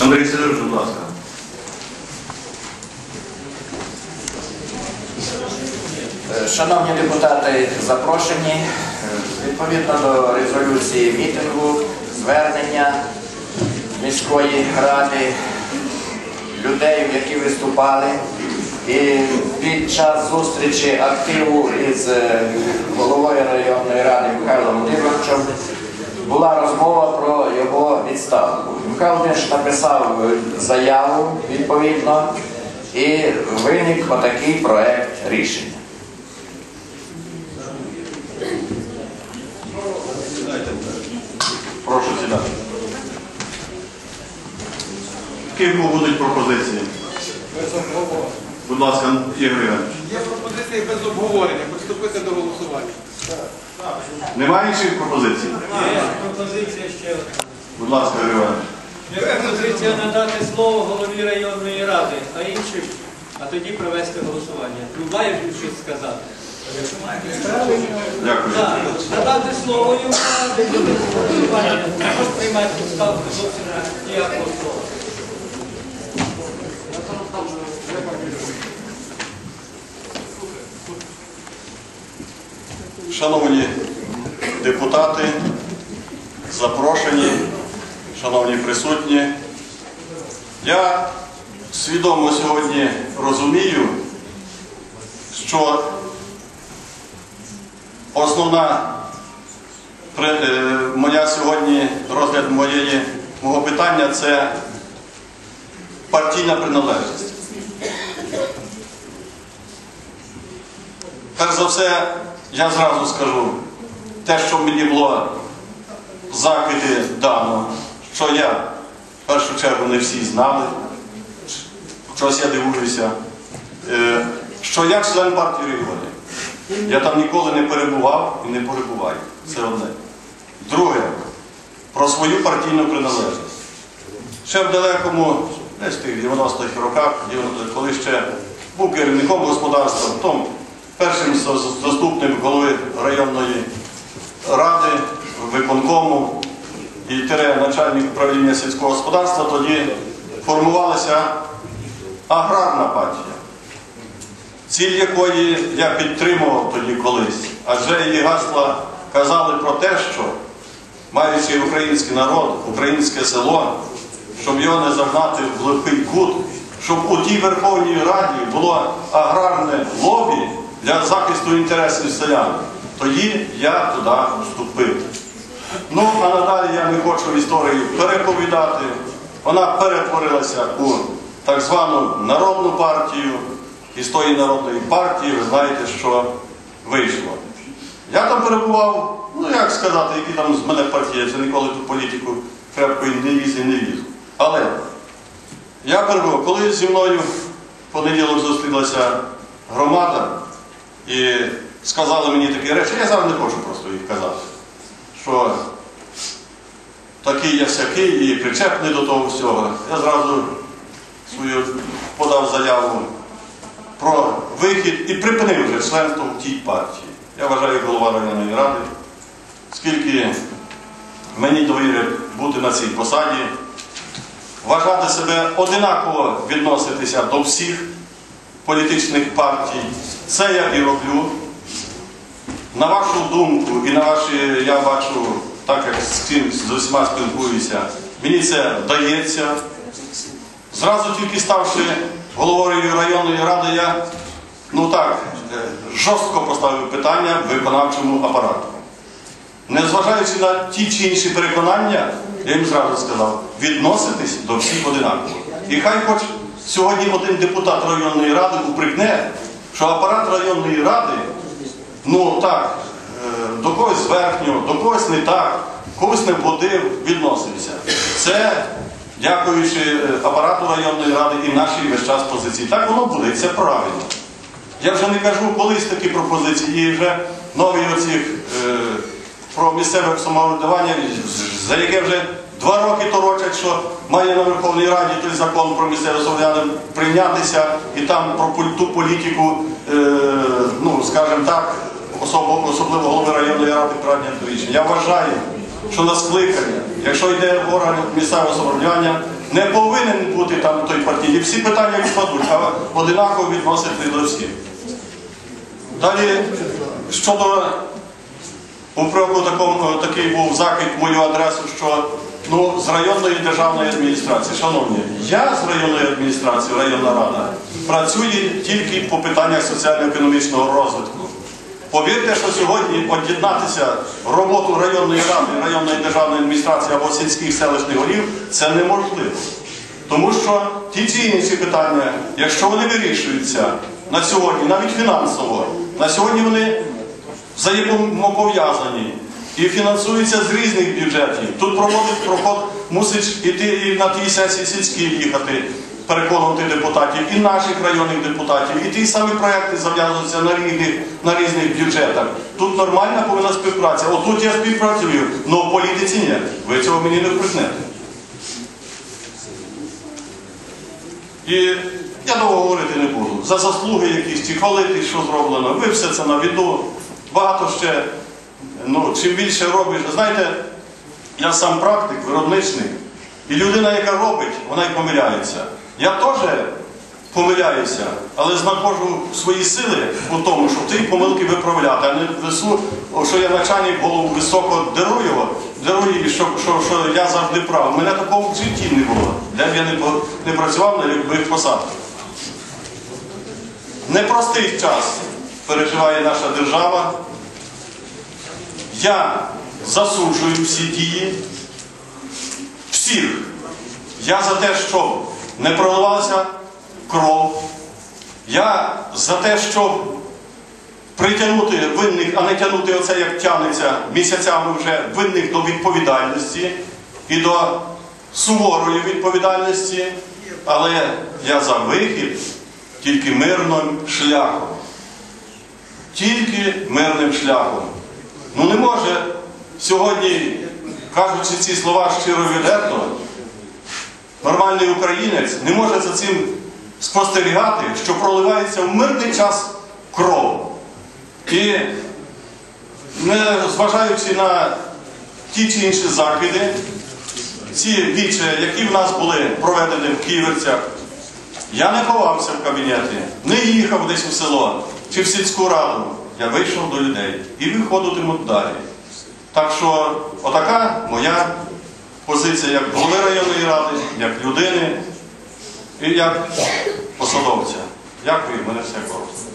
Андрій Сидорович, будь ласка. Е, Шановні депутати, запрошені е, відповідно до резолюції мітингу, звернення міської ради, людей, які виступали. І під час зустрічі активу із е, головою районної ради Михайлом Володимировичем була розмова про його відставку. Михайло Володимирович написав е, заяву відповідно і виник отакий проект рішення. Прошу сідати. Ким будуть пропозиції? Будь ласка, Ігор Іванович. Є пропозиції без обговорення, приступити до голосування. Немає інших пропозицій? Є пропозиція ще одна. Будь ласка, Ігор Іванович. Є пропозиція надати слово голові районної ради, а іншим, а тоді провести голосування. Ну, має він щось сказати. Дякую. Так, надати слово йому, а тоді голосування. Не може приймати ставку зовсім ніякого слова. Шановні депутати, запрошені, шановні присутні, я свідомо сьогодні розумію, що основна е, моя сьогодні розгляд моєї, мого питання це партійна приналежність. Перш за все, я зразу скажу, те, що мені було закиди дано, що я в першу чергу не всі знали, щось я дивуюся, е, що я член партії регіонів. Я там ніколи не перебував і не перебуваю. Це одне. Друге, про свою партійну приналежність. Ще в далекому, десь в тих 90-х роках, коли ще був керівником господарства, потім першим за- заступником голови районної ради, виконкому і тире начальник управління сільського господарства, тоді формувалася аграрна партія, ціль якої я підтримував тоді колись, адже її гасла казали про те, що маючи український народ, українське село, щоб його не загнати в глухий кут, щоб у тій Верховній Раді було аграрне лобі для захисту інтересів селян. Тоді я туди вступив. Ну, а надалі я не хочу історію переповідати. Вона перетворилася у так звану народну партію. І з тої народної партії ви знаєте, що вийшло. Я там перебував, ну як сказати, які там з мене партії, вже ніколи ту політику крепко не ліз і не ліз. Але я перебував, коли зі мною в понеділок зустрілася громада і сказали мені такі речі, я зараз не хочу просто їх казати, що такий я всякий і причепний до того всього. Я зразу свою подав заяву про вихід і припинив вже членство в тій партії. Я вважаю голова районної ради, скільки мені довірять бути на цій посаді, вважати себе одинаково відноситися до всіх політичних партій. Це я і роблю. На вашу думку і на ваші, я бачу, так як з ким з усіма спілкуюся, мені це вдається. Зразу тільки ставши головою районної ради, я ну так, е, жорстко поставив питання виконавчому апарату. Незважаючи на ті чи інші переконання, я їм зразу сказав, відноситись до всіх одинаково. І хай хоч сьогодні один депутат районної ради упрекне, що апарат районної ради, ну так, е, до когось зверхньо, до когось не так, когось не вгодив, відносився. Це дякуючи е, апарату районної ради і нашій весь час позиції. Так воно буде, це правильно. Я вже не кажу колись такі пропозиції, і вже нові оці е, про місцеве самоврядування, за яке вже два роки торочать, що має на Верховній Раді той закон про місцеве самоврядування прийнятися і там про ту політику, е, ну скажімо так, особо- особливо голови районної ради прийняти рішення. Я вважаю, що на скликання, якщо йде орган місцевого самоврядування, не повинен бути там той партій. І всі питання відпадуть, а одинаково відносити до всіх. Далі, щодо упреку такий був закид мою адресу, що ну, з районної державної адміністрації, шановні, я з районної адміністрації, районна рада, працюю тільки по питаннях соціально-економічного розвитку. Повірте, що сьогодні об'єднатися роботу районної ради, районної державної адміністрації або сільських селищних голів це неможливо. Тому що ті чи інші питання, якщо вони вирішуються на сьогодні, навіть фінансово, на сьогодні вони взаємопов'язані і фінансуються з різних бюджетів. Тут проводить проход, мусить іти і на тій сесії сільській їхати, переконувати депутатів, і наших районних депутатів, і ті самі проекти зав'язуються на різних, на різних бюджетах. Тут нормальна повинна співпраця. Отут я співпрацюю, але в політиці ні. Ви цього мені не вприкнете. І я довго говорити не буду. За заслуги якісь чи хвалити, що зроблено. Ви все це на віду. Багато ще, ну, чим більше робиш. Знаєте, я сам практик, виробничник. І людина, яка робить, вона й помиляється. Я теж помиляюся, але знаходжу свої сили у тому, щоб ці помилки виправляти, а не весу, що я начальник голову високо дерую дерую, що, що, що я завжди прав. У мене такого в житті не було. Де б я не, не працював на любих посадах. Непростий час переживає наша держава. Я засуджую всі дії всіх. Я за те, щоб не проливалася кров. Я за те, щоб притягнути винних, а не тягнути оце, як тягнеться місяцями вже винних до відповідальності і до суворої відповідальності. Але я за вихід тільки мирним шляхом. Тільки мирним шляхом. Ну не може сьогодні, кажучи ці слова щиро відверто, нормальний українець не може за цим спостерігати, що проливається в мирний час кров. І не зважаючи на ті чи інші закиди, ці вічі, які в нас були проведені в Ківерцях, я не ховався в кабінеті, не їхав десь у село чи в сільську раду. Я вийшов до людей і виходитиму далі. Так що, отака моя позиція як голови районної ради, як людини і як посадовця. Дякую, мене все коротко.